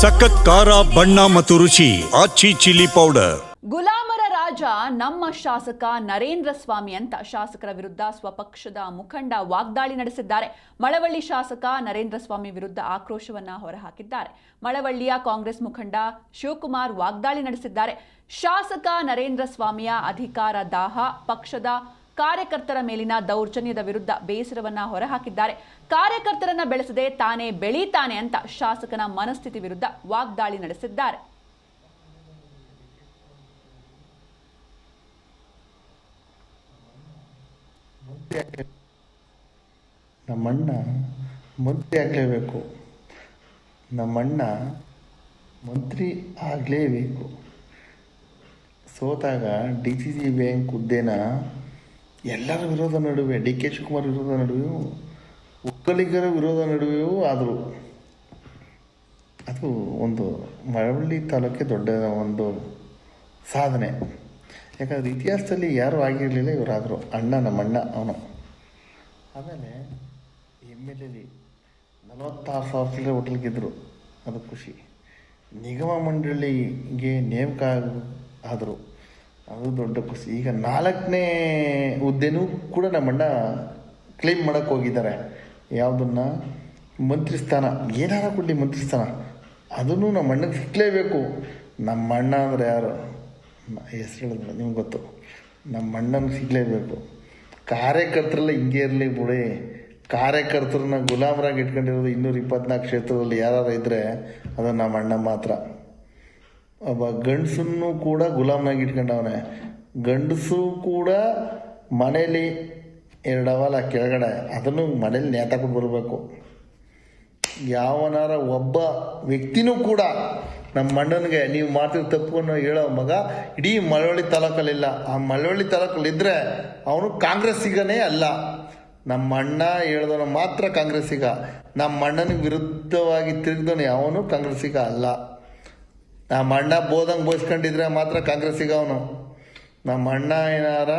ಸಖತ್ ಖಾರ, ಬಣ್ಣ ಮತ್ತು ರುಚಿ, ಆಚಿ ಚಿಲ್ಲಿ ಪೌಡರ್. ಗುಲಾಮರ ರಾಜ, ನಮ್ಮ ಶಾಸಕ ನರೇಂದ್ರ ಸ್ವಾಮಿ ಅಂತ ಶಾಸಕರ ವಿರುದ್ಧ ಸ್ವಪಕ್ಷದ ಮುಖಂಡ ವಾಗ್ದಾಳಿ ನಡೆಸಿದ್ದಾರೆ. ಮಳವಳ್ಳಿ ಶಾಸಕ ನರೇಂದ್ರ ಸ್ವಾಮಿ ವಿರುದ್ಧ ಆಕ್ರೋಶವನ್ನ ಹೊರಹಾಕಿದ್ದಾರೆ. ಮಳವಳ್ಳಿಯ ಕಾಂಗ್ರೆಸ್ ಮುಖಂಡ ಶಿವಕುಮಾರ್ ವಾಗ್ದಾಳಿ ನಡೆಸಿದ್ದಾರೆ. ಶಾಸಕ ನರೇಂದ್ರ ಸ್ವಾಮಿಯ ಅಧಿಕಾರ ದಾಹ, ಪಕ್ಷದ ಕಾರ್ಯಕರ್ತರ ಮೇಲಿನ ದೌರ್ಜನ್ಯದ ವಿರುದ್ಧ ಬೇಸರವನ್ನ ಹೊರಹಾಕಿದ್ದಾರೆ. ಕಾರ್ಯಕರ್ತರನ್ನ ಬೆಳೆಸದೆ ತಾನೇ ಬೆಳೀತಾನೆ ಅಂತ ಶಾಸಕನ ಮನಸ್ಥಿತಿ ವಿರುದ್ಧ ವಾಗ್ದಾಳಿ ನಡೆಸಿದ್ದಾರೆ. ನಮ್ಮಣ್ಣ ಮಂತ್ರಿ ಆಗಲೇಬೇಕು. ನಮ್ಮಣ್ಣ ಮಂತ್ರಿ ಆಗಲೇಬೇಕು. ಸೋತಾಗ ಡಿ ಸಿ ಸಿ ಬ್ಯಾಂಕ್ ಹುದ್ದೆನ ಎಲ್ಲರ ವಿರೋಧ ನಡುವೆ, ಡಿ ಕೆ ಶಿವಕುಮಾರ್ ವಿರೋಧ ನಡುವೆಯೂ, ಒಕ್ಕಲಿಗರ ವಿರೋಧ ನಡುವೆಯೂ ಆದರು. ಅದು ಒಂದು ಮಳವಳ್ಳಿ ತಾಲೂಕೆ ದೊಡ್ಡ ಒಂದು ಸಾಧನೆ. ಯಾಕಂದ್ರೆ ಇತಿಹಾಸದಲ್ಲಿ ಯಾರೂ ಆಗಿರಲಿಲ್ಲ, ಇವರಾದರು ಅಣ್ಣ ನಮ್ಮಣ್ಣ ಅವನು. ಆಮೇಲೆ ಎಂ ಎಲ್ ಎಲಿ ನಲವತ್ತಾರು ಸಾವಿರ ಚಿಲ್ಲರೆ ಹೋಟೆಲ್ಗಿದ್ದರು ಅದು ಖುಷಿ. ನಿಗಮ ಮಂಡಳಿಗೆ ನೇಮಕ ಆದರು. ಅದು ದೊಡ್ಡ ಖುಷಿ. ಈಗ ನಾಲ್ಕನೇ ಹುದ್ದೆನೂ ಕೂಡ ನಮ್ಮಣ್ಣ ಕ್ಲೇಮ್ ಮಾಡಕ್ಕೆ ಹೋಗಿದ್ದಾರೆ. ಯಾವುದನ್ನು? ಮಂತ್ರಿ ಸ್ಥಾನ ಏನಾರ ಕೊಡಲಿ ಮಂತ್ರಿ ಸ್ಥಾನ ಅದನ್ನು ನಮ್ಮ ಅಣ್ಣಗೆ ಸಿಕ್ಕಲೇಬೇಕು ನಮ್ಮ ಅಣ್ಣ ಅಂದರೆ ಯಾರು? ಹೆಸರು ಹೇಳಿದ್ರೆ ನಿಮ್ಗೆ ಗೊತ್ತು. ನಮ್ಮ ಅಣ್ಣನ ಸಿಗಲೇಬೇಕು ಕಾರ್ಯಕರ್ತರೆಲ್ಲ ಹಿಂಗೆ ಇರಲಿ ಬಿಡಿ. ಕಾರ್ಯಕರ್ತರನ್ನ ಗುಲಾಮರಾಗಿ ಇಟ್ಕೊಂಡಿರೋದು ಇನ್ನೂರ ಇಪ್ಪತ್ನಾಲ್ಕು ಕ್ಷೇತ್ರದಲ್ಲಿ ಯಾರು ಇದ್ದರೆ ಅದು ನಮ್ಮ ಅಣ್ಣ ಮಾತ್ರ. ಒಬ್ಬ ಗಂಡಸನ್ನು ಕೂಡ ಗುಲಾಮನಾಗಿ ಇಟ್ಕೊಂಡವನೆ. ಗಂಡಸು ಕೂಡ ಮನೇಲಿ ಎರಡು ಅವಲ ಕೆಳಗಡೆ, ಅದನ್ನು ಮನೇಲಿ ನೇತಾಕೊಂಡು ಬರಬೇಕು. ಯಾವನಾರ ಒಬ್ಬ ವ್ಯಕ್ತಿನೂ ಕೂಡ ನಮ್ಮ ಮಣ್ಣನಿಗೆ ನೀವು ಮಾಡ್ತಿರೋ ತಪ್ಪನ್ನು ಹೇಳೋ ಮಗ ಇಡೀ ಮಳವಳ್ಳಿ ತಾಲೂಕಲ್ಲಿಲ್ಲ. ಆ ಮಳವಳ್ಳಿ ತಾಲೂಕಲ್ಲಿದ್ದರೆ ಅವನು ಕಾಂಗ್ರೆಸ್ಸಿಗನೇ ಅಲ್ಲ. ನಮ್ಮ ಅಣ್ಣ ಹೇಳ್ದವನು ಮಾತ್ರ ಕಾಂಗ್ರೆಸ್ಸಿಗ. ನಮ್ಮ ಅಣ್ಣನಿಗೆ ವಿರುದ್ಧವಾಗಿ ತಿರುಗ್ದವನು ಯಾವನು ಕಾಂಗ್ರೆಸ್ಸಿಗ ಅಲ್ಲ. ನಮ್ಮ ಅಣ್ಣ ಬೋದಂಗೆ ಬೋಯಿಸ್ಕೊಂಡಿದ್ರೆ ಮಾತ್ರ ಕಾಂಗ್ರೆಸ್ಸಿಗೆ ಅವನು ನಮ್ಮ ಅಣ್ಣ ಏನಾರ